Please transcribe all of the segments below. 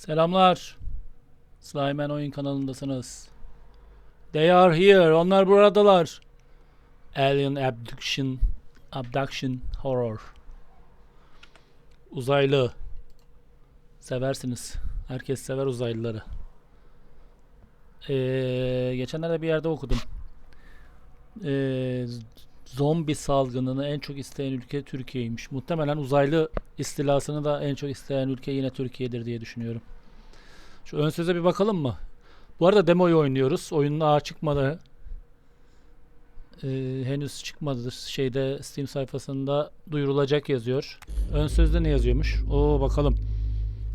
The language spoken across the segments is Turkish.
Selamlar. Slimeman oyun kanalındasınız. They are here. Onlar buradalar. Alien Abduction Abduction Horror. Uzaylı. Seversiniz. Herkes sever uzaylıları. Ee, geçenlerde bir yerde okudum. Ee, zombi salgınını en çok isteyen ülke Türkiye'ymiş. Muhtemelen uzaylı istilasını da en çok isteyen ülke yine Türkiye'dir diye düşünüyorum. Şu ön söze bir bakalım mı? Bu arada demoyu oynuyoruz. Oyunun ağa çıkmadı. Ee, henüz çıkmadı. Şeyde Steam sayfasında duyurulacak yazıyor. Ön sözde ne yazıyormuş? Oo bakalım.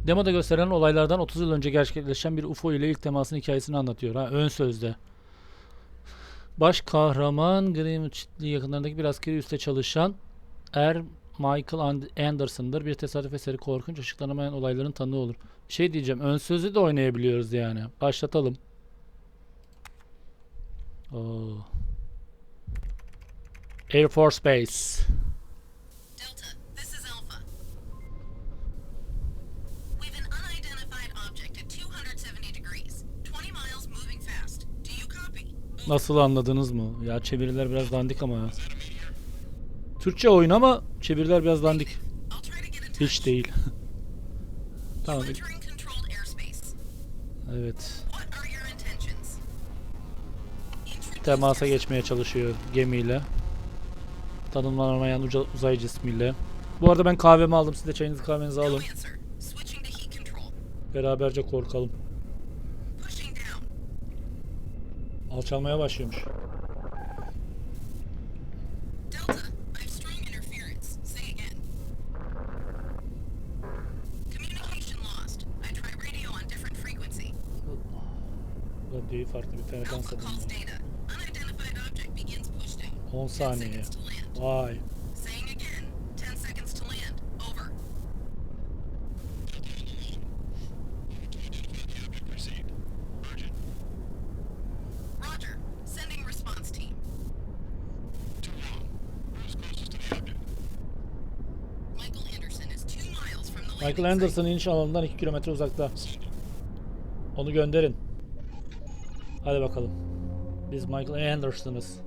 Demoda gösterilen olaylardan 30 yıl önce gerçekleşen bir UFO ile ilk temasın hikayesini anlatıyor. Ha, ön sözde. Baş kahraman Greenwich'li yakınlarındaki bir askeri üste çalışan Er Michael And- Anderson'dır. Bir tesadüf eseri korkunç açıklanamayan olayların tanığı olur. Şey diyeceğim. Ön sözü de oynayabiliyoruz yani. Başlatalım. Oo. Air Force Base. Nasıl anladınız mı? Ya çeviriler biraz dandik ama ya. Türkçe oyun ama çeviriler biraz dandik. Hiç değil. tamam. Evet. Temasa geçmeye çalışıyor gemiyle. Tanımlanamayan uzay cismiyle. Bu arada ben kahvemi aldım. Siz de çayınızı kahvenizi alın. Beraberce korkalım. Calls alın. data. Unidentified object begins pushdown. 10 10 saniye. seconds to land. Vay. Michael. Anderson iniş alanından 2 kilometre uzakta. Onu gönderin. Hadi bakalım. Biz Michael Anderson'ız.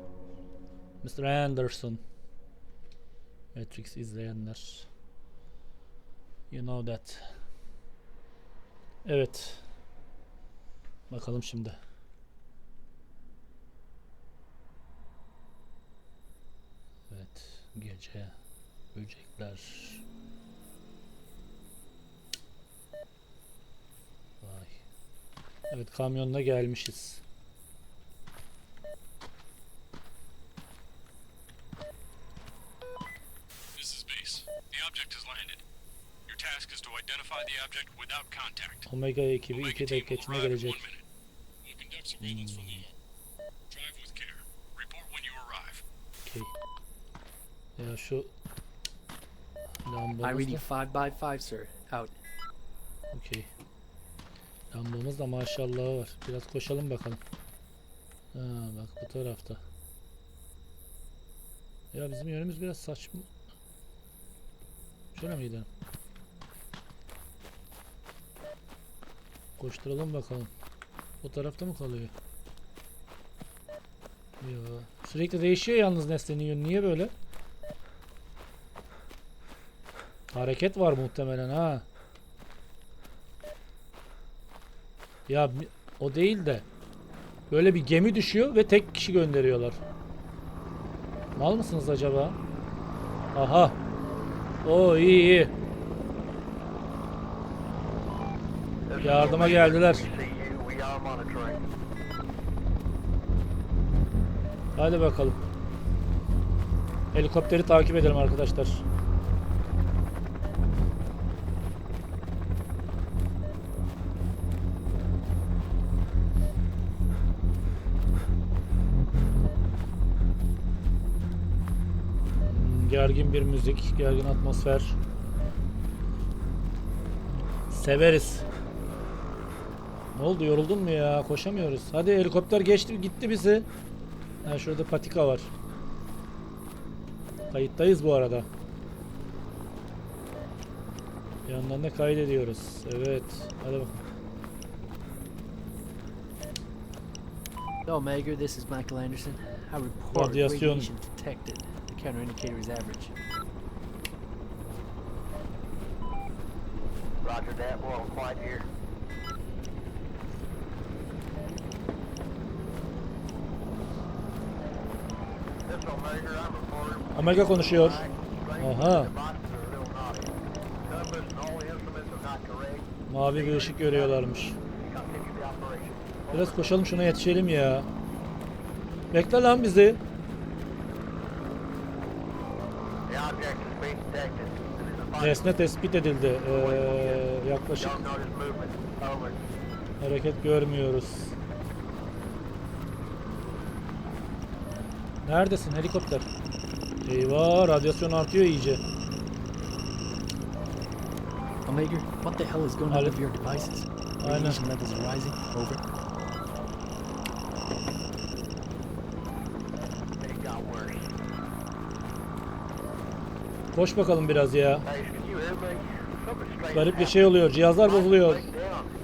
Mr. Anderson. Matrix izleyenler. You know that. Evet. Bakalım şimdi. Evet. Gece. Böcekler. Vay. Evet kamyonla gelmişiz. This is base. The object has landed. Your task is to identify the object without contact. Omega ekibi Omega 2 team dakika will içinde arrive in gelecek. one minute. We'll conduct surveillance from the air. Drive with care. Report when you arrive. Okey. Ya şu I lambamız reading da, 5 by 5, sir. Out. okey. Lambamız da maşallah var. Biraz koşalım bakalım. Ha bak bu tarafta. Ya bizim yönümüz biraz saçma. Şöyle mi gidelim? Koşturalım bakalım. O tarafta mı kalıyor? Yo. Sürekli değişiyor yalnız nesnenin yönü. Niye böyle? Hareket var muhtemelen ha. Ya o değil de böyle bir gemi düşüyor ve tek kişi gönderiyorlar. Mal mısınız acaba? Aha. O iyi iyi. Yardıma geldiler. Hadi bakalım. Helikopteri takip edelim arkadaşlar. Gergin bir müzik, gergin atmosfer. Severiz. Ne oldu yoruldun mu ya? Koşamıyoruz. Hadi helikopter geçti gitti bizi. Ha şurada patika var. Kayıttayız bu arada. Bir yandan da kaydediyoruz. Evet. Hadi bakalım. Omega, this is Michael Anderson. I report Radyasyon. radiation detected. Counter indicator is average. Roger that, we're all quiet here. Omega konuşuyor. Aha. Mavi bir ışık görüyorlarmış. Biraz koşalım şuna yetişelim ya. Bekle lan bizi. The object is being detected. Nesne tespit edildi. Ee, yaklaşık hareket görmüyoruz. Neredesin helikopter? Eyvah radyasyon artıyor iyice. Omega, what the hell is going on with your devices? Aynen. Radiation levels are rising. Over. Koş bakalım biraz ya. Garip bir şey oluyor. Cihazlar bozuluyor.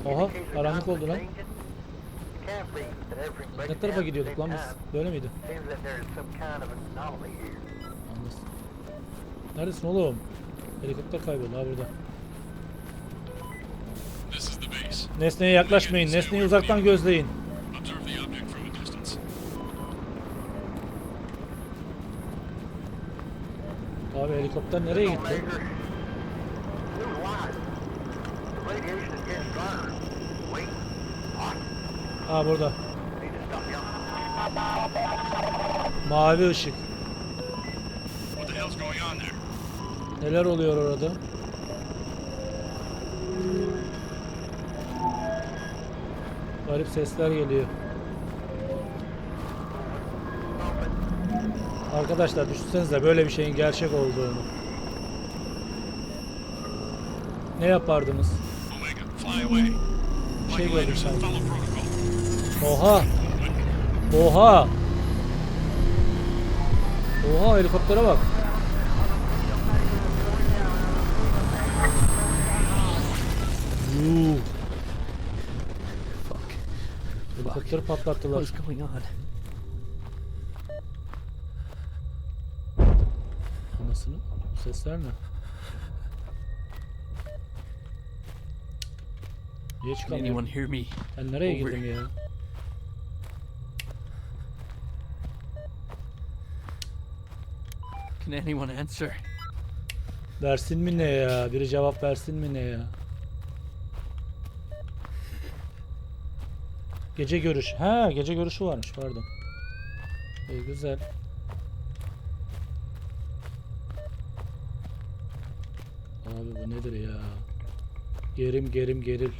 The karanlık oldu lan. Ne tarafa gidiyorduk lan biz? Böyle miydi? Anlasın. Neredesin oğlum? Helikopter kayboldu ha burada. Nesneye yaklaşmayın. Nesneyi uzaktan gözleyin. Helikopter nereye gitti? Ha burada. Mavi ışık. Neler oluyor orada? Garip sesler geliyor. Arkadaşlar düşünsenize böyle bir şeyin gerçek olduğunu. Ne yapardınız? Bir şey gördüm sanki. Oha! Oha! Oha helikoptere bak. Yuh. Helikopteri patlattılar. is going on? Anasını. Bu sesler ne? Niye Can çıkamıyorum? anyone hear me? Ben nereye Over. girdim ya? Can anyone answer? Versin mi ne ya? Biri cevap versin mi ne ya? Gece görüş. Ha, gece görüşü varmış pardon. İyi güzel. Abi bu nedir ya? Gerim gerim geril.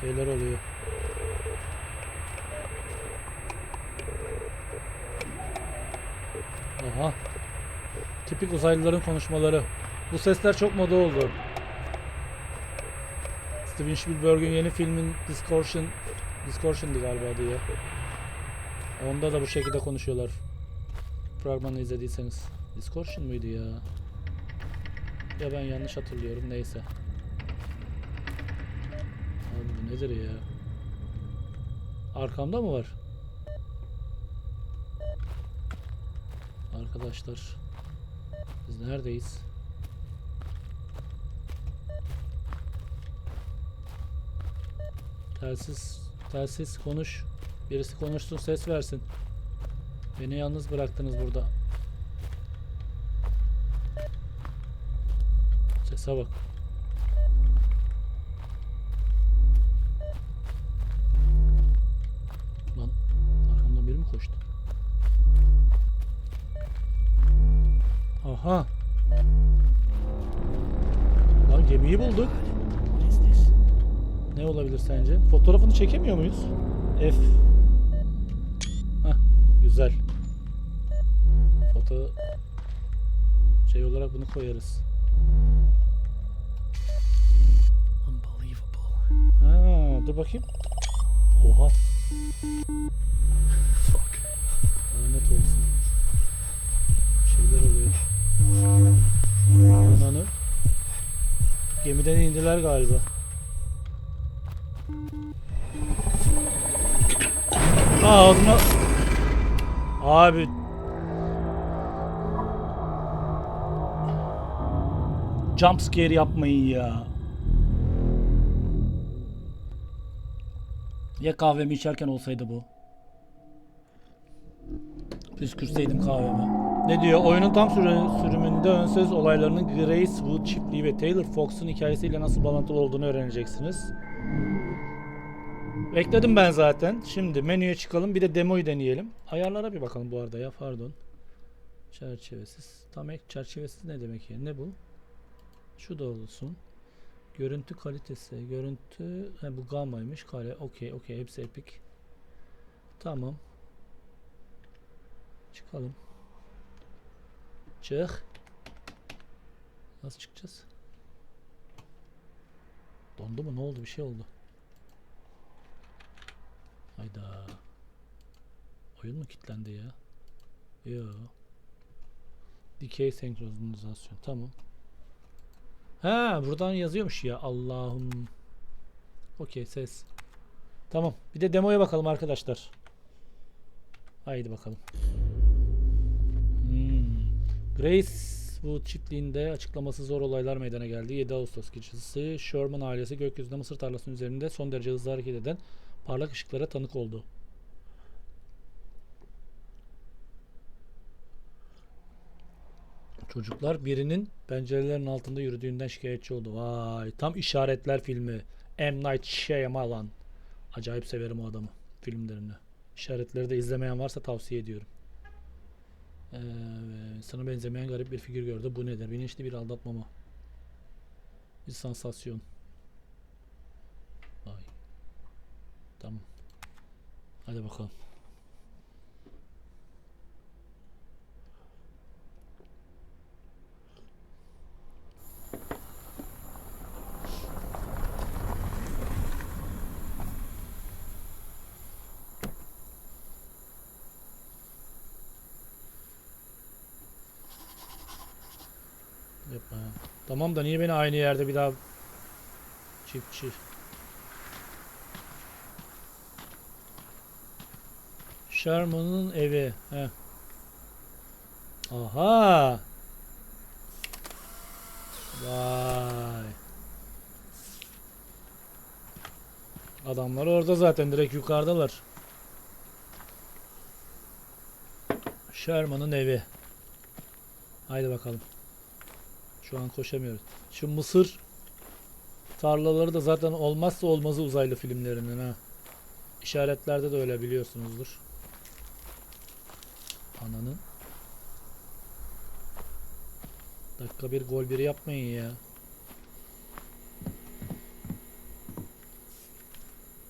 Şeyler oluyor. Aha. Tipik uzaylıların konuşmaları. Bu sesler çok moda oldu. Steven Spielberg'in yeni filmin Distortion Distortion'dı galiba ya. Onda da bu şekilde konuşuyorlar. Fragmanı izlediyseniz. Distortion muydu ya? Ya ben yanlış hatırlıyorum neyse. Abi bu nedir ya? Arkamda mı var? Arkadaşlar biz neredeyiz? Telsiz telsiz konuş. Birisi konuşsun ses versin. Beni yalnız bıraktınız burada. Sese bak. Lan arkamdan biri mi koştu? Aha. Lan gemiyi bulduk. Ne olabilir sence? Fotoğrafını çekemiyor muyuz? F. Güzel. Foto şey olarak bunu koyarız. Ha, dur bakayım. Oha. Fuck. Lanet olsun. Şeyler oluyor. Ananı. Gemiden indiler galiba. Aa, ağzına Abi. Jump scare yapmayın ya. Ya kahvemi içerken olsaydı bu. Püskürseydim kahvemi. Ne diyor? Oyunun tam sürümünde ön söz olaylarının Gracewood çiftliği ve Taylor Fox'un hikayesiyle nasıl bağlantılı olduğunu öğreneceksiniz. Bekledim ben zaten. Şimdi menüye çıkalım. Bir de demoyu deneyelim. Ayarlara bir bakalım bu arada ya. Pardon. Çerçevesiz. Tam ek çerçevesiz ne demek ya? Ne bu? Şu da olsun. Görüntü kalitesi. Görüntü he, bu gamma'ymış. Kare. Okey. Okey. Hepsi epic. Tamam. Çıkalım. Çık. Nasıl çıkacağız? Dondu mu? Ne oldu? Bir şey oldu. Hayda. Oyun mu kilitlendi ya? Yo. Dikey senkronizasyon. Tamam. Ha, buradan yazıyormuş ya. Allah'ım. Okey, ses. Tamam. Bir de demoya bakalım arkadaşlar. Haydi bakalım. Hmm. Gracewood çiftliğinde açıklaması zor olaylar meydana geldi. 7 Ağustos gecesi Sherman ailesi gökyüzünde mısır tarlasının üzerinde son derece hızlı hareket eden parlak ışıklara tanık oldu. Çocuklar birinin pencerelerin altında yürüdüğünden şikayetçi oldu. Vay tam işaretler filmi. M. Night Shyamalan. Acayip severim o adamı filmlerini. İşaretleri de izlemeyen varsa tavsiye ediyorum. Ee, sana benzemeyen garip bir figür gördü. Bu nedir? Bilinçli bir aldatma mı? Bir sansasyon. Vay. Tamam. Hadi bakalım. Yapma ya. Tamam da niye beni aynı yerde bir daha çiftçi Sherman'ın evi. Heh. Aha. Vay. Adamlar orada zaten direkt yukarıdalar. Sherman'ın evi. Haydi bakalım. Şu an koşamıyoruz. Şu mısır tarlaları da zaten olmazsa olmazı uzaylı filmlerinin ha. İşaretlerde de öyle biliyorsunuzdur. Ananın. Dakika bir gol biri yapmayın ya.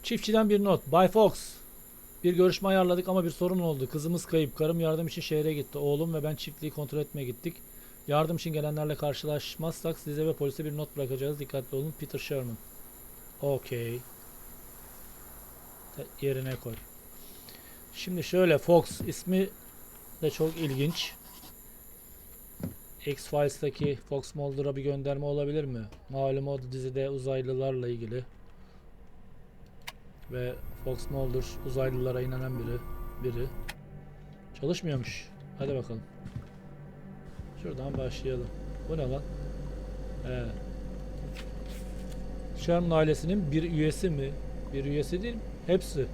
Çiftçiden bir not. Bay Fox. Bir görüşme ayarladık ama bir sorun oldu. Kızımız kayıp. Karım yardım için şehre gitti. Oğlum ve ben çiftliği kontrol etmeye gittik. Yardım için gelenlerle karşılaşmazsak size ve polise bir not bırakacağız. Dikkatli olun. Peter Sherman. Okey. Yerine koy. Şimdi şöyle Fox ismi de çok ilginç. X-Files'taki Fox Mulder'a bir gönderme olabilir mi? Malum o dizide uzaylılarla ilgili. Ve Fox Mulder uzaylılara inanan biri. Biri. Çalışmıyormuş. Hadi bakalım. Şuradan başlayalım. Bu ne lan? He. Sherman ailesinin bir üyesi mi? Bir üyesi değil mi? Hepsi.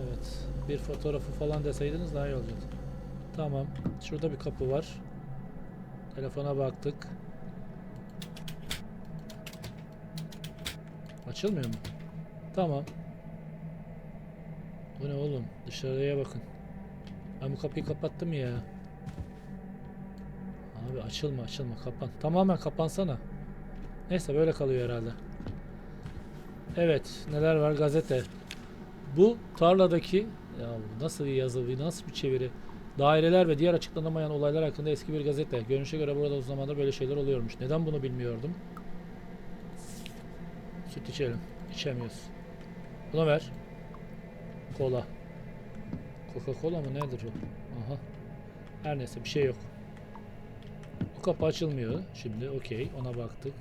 Evet. Bir fotoğrafı falan deseydiniz daha iyi olacaktı. Tamam. Şurada bir kapı var. Telefona baktık. Açılmıyor mu? Tamam. Bu ne oğlum? Dışarıya bakın. Ben bu kapıyı kapattım ya. Abi açılma açılma kapan. Tamamen kapansana. Neyse böyle kalıyor herhalde. Evet neler var gazete. Bu tarladaki ya nasıl bir yazı bu nasıl bir çeviri. Daireler ve diğer açıklanamayan olaylar hakkında eski bir gazete. Görünüşe göre burada uzun zamandır böyle şeyler oluyormuş. Neden bunu bilmiyordum? Süt içelim. İçemiyoruz. Bunu ver. Kola. Coca-Cola mı nedir o? Aha. Her neyse bir şey yok. Bu kapı açılmıyor şimdi. Okey. Ona baktık.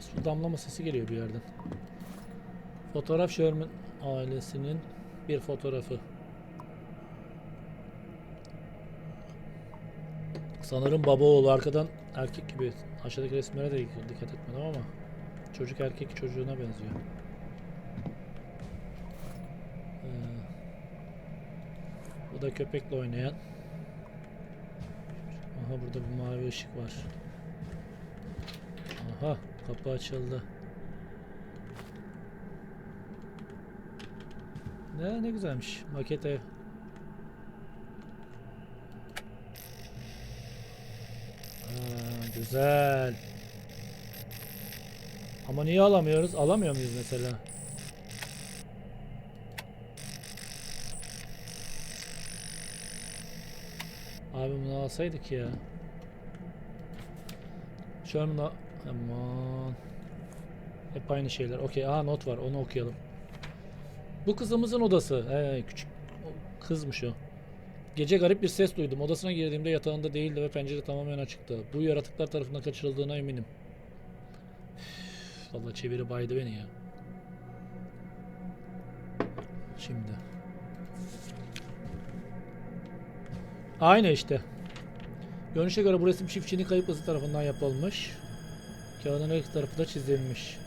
Su damlama sesi geliyor bir yerden. Fotoğraf Sherman ailesinin bir fotoğrafı. Sanırım baba oğlu arkadan erkek gibi. Aşağıdaki resimlere de dikkat etmedim ama çocuk erkek çocuğuna benziyor. Ee, bu da köpekle oynayan. Aha burada bir mavi ışık var. Aha kapı açıldı. Ne ne güzelmiş maket ev. Aa, güzel. Ama niye alamıyoruz? Alamıyor muyuz mesela? Abi bunu alsaydık ya. Sherman'a aman. Hep aynı şeyler. Okey. Aa not var. Onu okuyalım. Bu kızımızın odası. He, küçük kızmış o. Gece garip bir ses duydum. Odasına girdiğimde yatağında değildi ve pencere tamamen açıktı. Bu yaratıklar tarafından kaçırıldığına eminim. Üf, çeviri baydı beni ya. Şimdi. Aynı işte. Görünüşe göre bu resim çiftçinin kayıp kızı tarafından yapılmış. Kağıdın her tarafı da çizilmiş.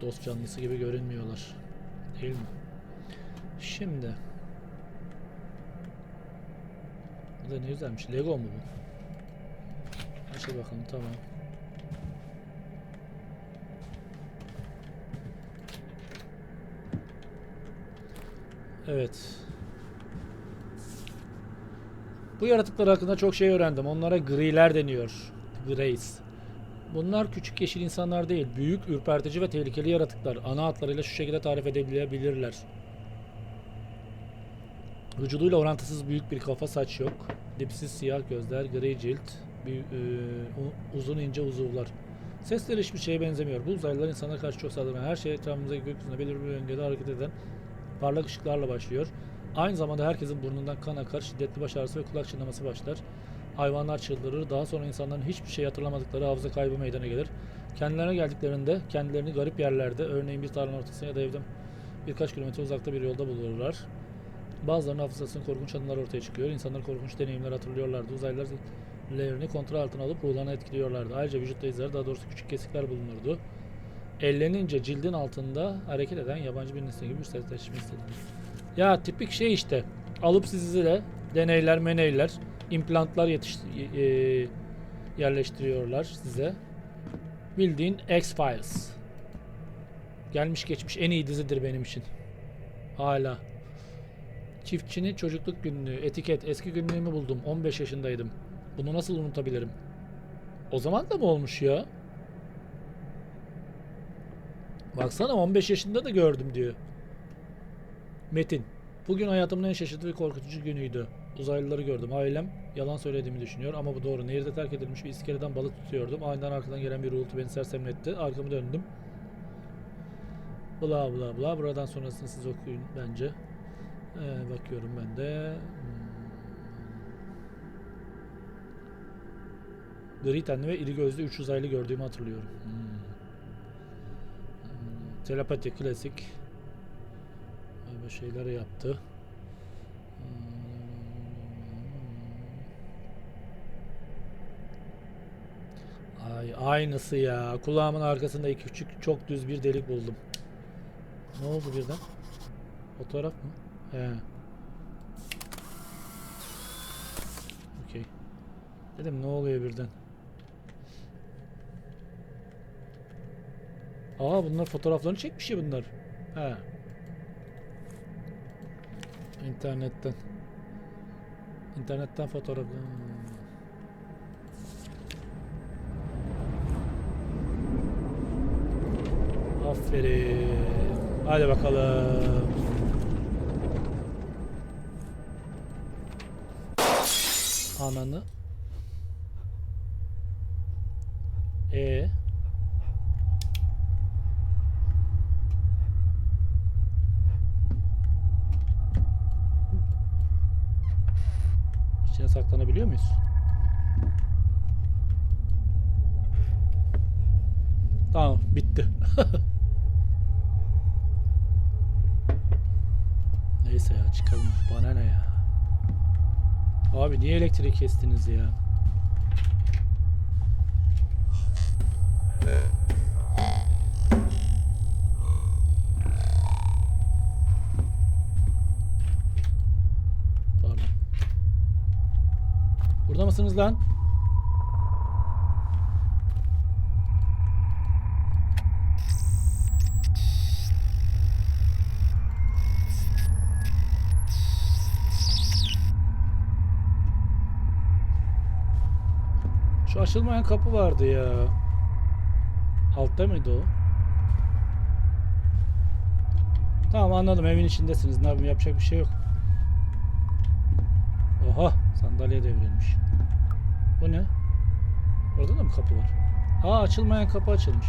Dost canlısı gibi görünmüyorlar. Değil mi? Şimdi. Bu da ne güzelmiş. Lego mu bu? Aç bakalım tamam. Evet. Bu yaratıklar hakkında çok şey öğrendim. Onlara griler deniyor. Grace. Bunlar küçük yeşil insanlar değil. Büyük, ürpertici ve tehlikeli yaratıklar. Ana hatlarıyla şu şekilde tarif edebilebilirler. Vücuduyla orantısız büyük bir kafa, saç yok. Dipsiz siyah gözler, gri cilt, büyü- e, uzun ince uzuvlar. Sesleri hiçbir şeye benzemiyor. Bu uzaylılar insana karşı çok saldırgan. Her şey etrafımızdaki gökyüzünde belirli bir yöngede hareket eden parlak ışıklarla başlıyor. Aynı zamanda herkesin burnundan kan akar, şiddetli baş ağrısı ve kulak çınlaması başlar. Hayvanlar çıldırır. Daha sonra insanların hiçbir şey hatırlamadıkları hafıza kaybı meydana gelir. Kendilerine geldiklerinde kendilerini garip yerlerde, örneğin bir tarlanın ortasında ya da evden birkaç kilometre uzakta bir yolda bulurlar. Bazılarının hafızasının korkunç anılar ortaya çıkıyor. İnsanlar korkunç deneyimler hatırlıyorlardı. Uzaylılar zihirlerini kontrol altına alıp ruhlarını etkiliyorlardı. Ayrıca vücutta izler, daha doğrusu küçük kesikler bulunurdu. Ellenince cildin altında hareket eden yabancı bir nesne gibi bir sertleşme hissedilir. Ya tipik şey işte. Alıp sizi deneyler, meneyler, implantlar yetiş e, yerleştiriyorlar size. Bildiğin X-Files. Gelmiş geçmiş en iyi dizidir benim için. Hala. Çiftçinin çocukluk günlüğü, etiket, eski günlüğümü buldum. 15 yaşındaydım. Bunu nasıl unutabilirim? O zaman da mı olmuş ya? Baksana 15 yaşında da gördüm diyor. Metin. Bugün hayatımın en şaşırtıcı ve korkutucu günüydü. Uzaylıları gördüm. Ailem yalan söylediğimi düşünüyor ama bu doğru. Nehirde terk edilmiş bir iskeleden balık tutuyordum. Aniden arkadan gelen bir uğultu beni sersemletti. Arkamı döndüm. Bla bla bla. Buradan sonrasını siz okuyun bence. Ee, bakıyorum ben de. Hmm. Gri tenli ve iri gözlü üç uzaylı gördüğümü hatırlıyorum. Hmm. Hmm, Telepati klasik. Böyle şeyler yaptı. Hmm. Ay aynısı ya. Kulağımın arkasında iki küçük çok düz bir delik buldum. Ne oldu birden? Fotoğraf mı? He. Okey. Dedim ne oluyor birden? Aa bunlar fotoğraflarını çekmiş ya bunlar. He. İnternetten. İnternetten fotoğraf. Aferin. Hadi bakalım. Ananı. E. Ee? İçine saklanabiliyor muyuz? Tamam bitti. Bana ne ya. Abi niye elektriği kestiniz ya? Pardon. Burada mısınız lan? Açılmayan kapı vardı ya. Altta mıydı o? Tamam anladım evin içindesiniz. Ne yapayım yapacak bir şey yok. Oha sandalye devrilmiş. Bu ne? Orada da mı kapı var? Aa açılmayan kapı açılmış.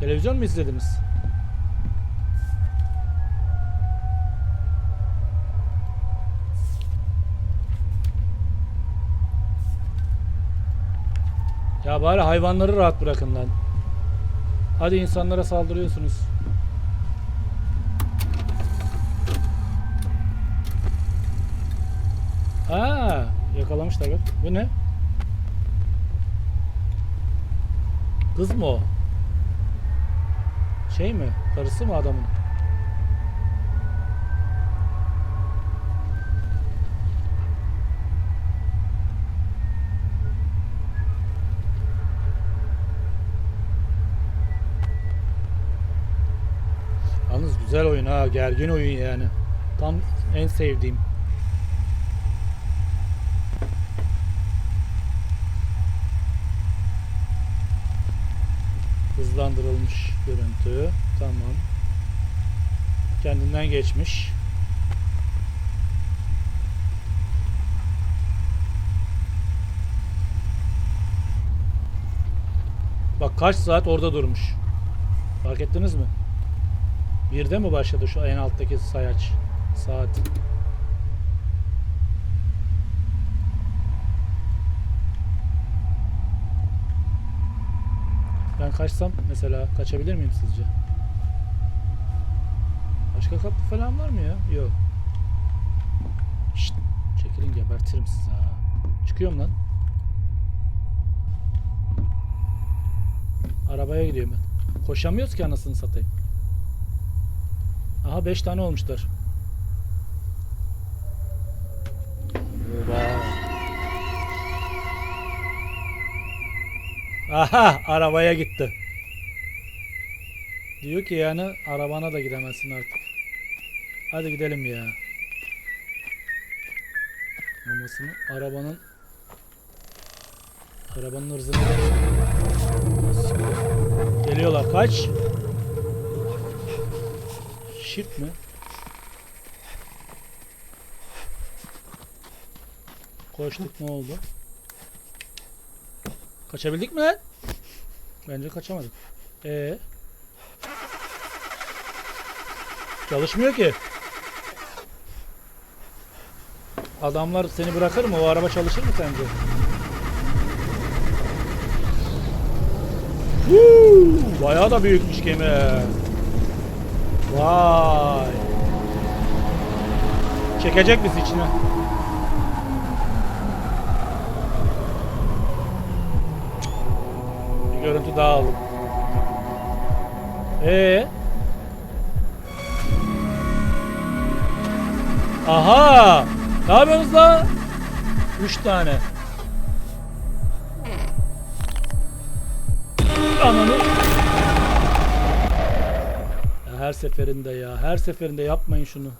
Televizyon mu izlediniz? Ya bari hayvanları rahat bırakın lan. Hadi insanlara saldırıyorsunuz. Ha, yakalamışlar bak. Bu ne? Kız mı o? Şey mi? Karısı mı adamın? Yalnız güzel oyun ha. Gergin oyun yani. Tam en sevdiğim. Hızlandırılmış görüntü. Tamam. Kendinden geçmiş. Bak kaç saat orada durmuş. Fark ettiniz mi? Birde mi başladı şu en alttaki sayaç? Saat. Ben kaçsam mesela kaçabilir miyim sizce? Başka kapı falan var mı ya? Yok. Şşt, çekilin gebertirim sizi ha. Çıkıyorum lan. Arabaya gidiyorum ben. Koşamıyoruz ki anasını satayım. Aha 5 tane olmuşlar. Aha arabaya gitti. Diyor ki yani arabana da gidemezsin artık. Hadi gidelim ya. Mamasını arabanın arabanın hırzını Geliyorlar kaç? Shift mi? Koştuk ne oldu? Kaçabildik mi lan? Bence kaçamadık. Ee? Çalışmıyor ki. Adamlar seni bırakır mı? O araba çalışır mı sence? Woo! Bayağı da büyükmüş gemi. Vay. Çekecek bizi içine. Bir görüntü daha aldım. Ee? Aha! Ne yapıyorsunuz la? Üç tane. Her seferinde ya. Her seferinde yapmayın şunu.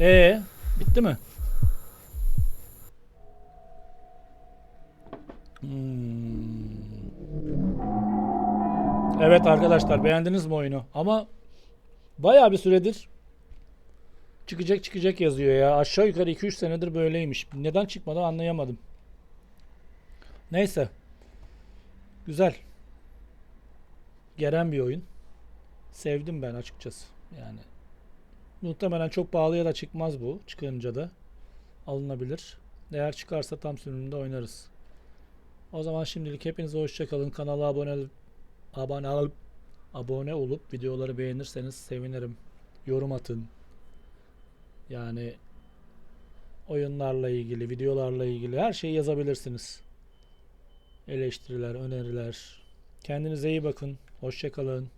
Ee, bitti mi? Hmm. Evet arkadaşlar beğendiniz mi oyunu? Ama bayağı bir süredir çıkacak çıkacak yazıyor ya. Aşağı yukarı 2-3 senedir böyleymiş. Neden çıkmadı anlayamadım. Neyse. Güzel. Gelen bir oyun. Sevdim ben açıkçası. Yani Muhtemelen çok pahalıya da çıkmaz bu. Çıkınca da alınabilir. Eğer çıkarsa tam sürümünde oynarız. O zaman şimdilik hepinize hoşçakalın. Kanala abone abone olup abone olup videoları beğenirseniz sevinirim. Yorum atın. Yani oyunlarla ilgili, videolarla ilgili her şeyi yazabilirsiniz. Eleştiriler, öneriler. Kendinize iyi bakın. Hoşçakalın.